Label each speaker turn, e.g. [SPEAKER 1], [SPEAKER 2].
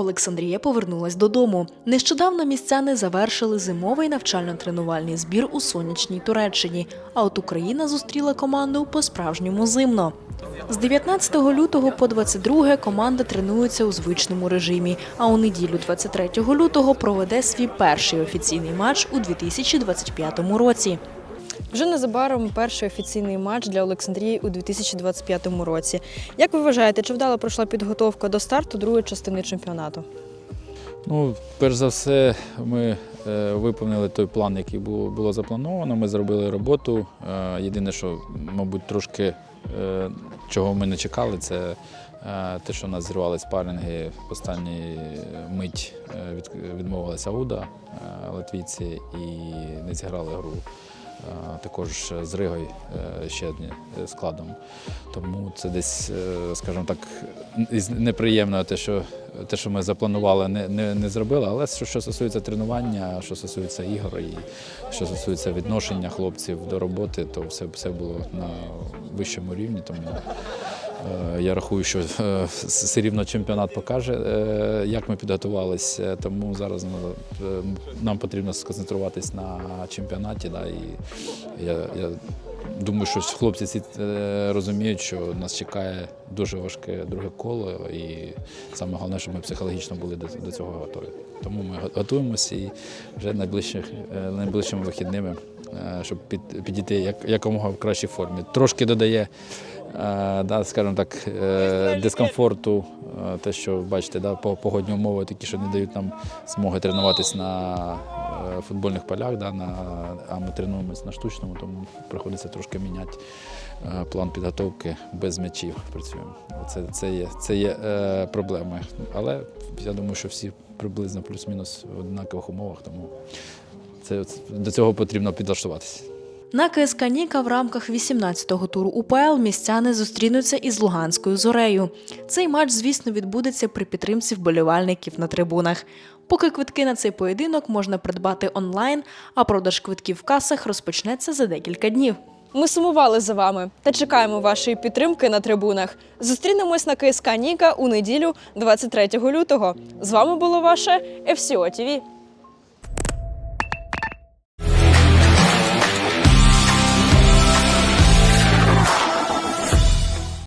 [SPEAKER 1] Олександрія повернулась додому. Нещодавно містяни завершили зимовий навчально-тренувальний збір у сонячній Туреччині. А от Україна зустріла команду по-справжньому зимно. З 19 лютого по 22 команда тренується у звичному режимі. А у неділю 23 лютого проведе свій перший офіційний матч у 2025 році.
[SPEAKER 2] Вже незабаром перший офіційний матч для Олександрії у 2025 році. Як ви вважаєте, чи вдало пройшла підготовка до старту другої частини чемпіонату?
[SPEAKER 3] Ну, перш за все, ми е, виповнили той план, який було, було заплановано. Ми зробили роботу. Е, єдине, що, мабуть, трошки е, чого ми не чекали, це те, що у нас зірвали спаринги в останній мить від, відмовилася Ауда, е, латвійці, і не зіграли гру. Також з Ригою е, ще одним е, складом. Тому це десь, е, скажімо так, із неприємного те, що те, що ми запланували, не, не, не зробили. Але що, що стосується тренування, що стосується ігор і що стосується відношення хлопців до роботи, то все, все було на вищому рівні. Тому я рахую, що е, все рівно чемпіонат покаже, е, як ми підготувалися. Тому зараз ну, е, нам потрібно сконцентруватись на чемпіонаті. Да, і я, я думаю, що хлопці ці е, розуміють, що нас чекає дуже важке друге коло, і саме головне, щоб ми психологічно були до, цього готові. Тому ми готуємося і вже найближчих, е, найближчими вихідними, е, щоб під, підійти як, якомога в кращій формі. Трошки додає. е, Да, скажімо так, е, дискомфорту, е, те, що бачите, да, по- погодні умови такі, що не дають нам змоги тренуватись на е, футбольних полях, да, на, а ми тренуємося на штучному, тому приходиться трошки міняти е, план підготовки без м'ячів працюємо. Це, це є, це є е, проблеми. Але я думаю, що всі приблизно плюс-мінус в однакових умовах, тому це, до цього потрібно підлаштуватися.
[SPEAKER 1] На КСК Ніка в рамках 18-го туру УПЛ містяни зустрінуться із Луганською зорею. Цей матч, звісно, відбудеться при підтримці вболівальників на трибунах. Поки квитки на цей поєдинок можна придбати онлайн, а продаж квитків в касах розпочнеться за декілька днів.
[SPEAKER 2] Ми сумували за вами та чекаємо вашої підтримки на трибунах. Зустрінемось на КСК Ніка у неділю 23 лютого. З вами було ваше FCO TV.